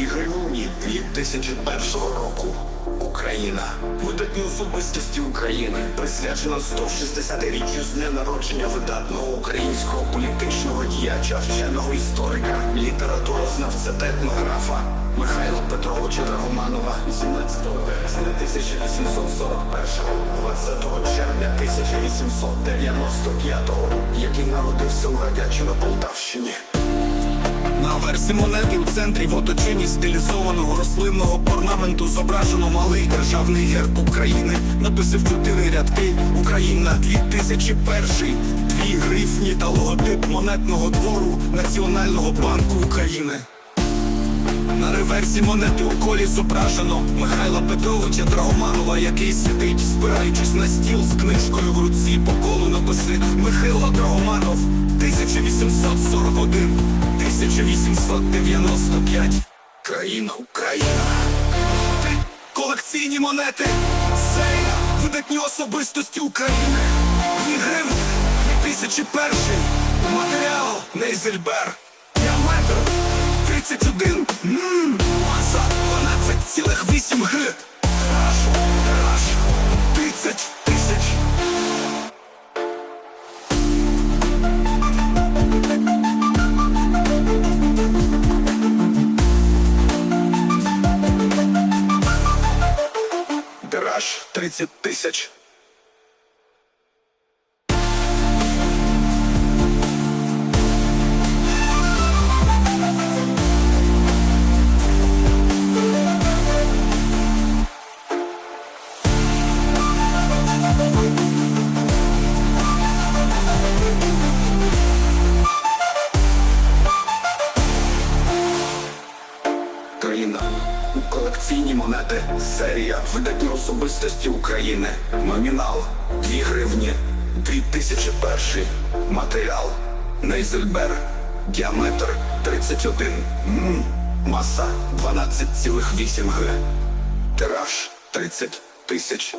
Дві гривні 2001 року. Україна. Видатні особистості України присвячено 160-річчю з дня народження видатного українського політичного діяча, вченого історика, літературознавця та етнографа Михайла Петровича Драгоманова 17 березня 1841, 20 червня 1895, який народився у Радячі на Полтавщині. Версі монети у центрі в оточенні стилізованого рослинного орнаменту зображено малий державний герб України. Написав чотири рядки Україна 2001, дві грифні та логотип монетного двору Національного банку України. На реверсі монети у колі зображено Михайла Петровича Драгоманова, який сидить, спираючись на стіл з книжкою в руці по колу написи 1895 Країна Україна. Ти колекційні монети. Сейна, видатні особистості України. Ні гривні 2001 Матеріал Нейзельбер. Діаметр 31 Ммм Маса 30 тисяч Країна. Колекційні монети. Серія видатні особистості України. Номінал 2 гривні 2001. Матеріал. Нейзельбер. Діаметр 31. М. Маса 12,8 г. Тираж 30 тисяч.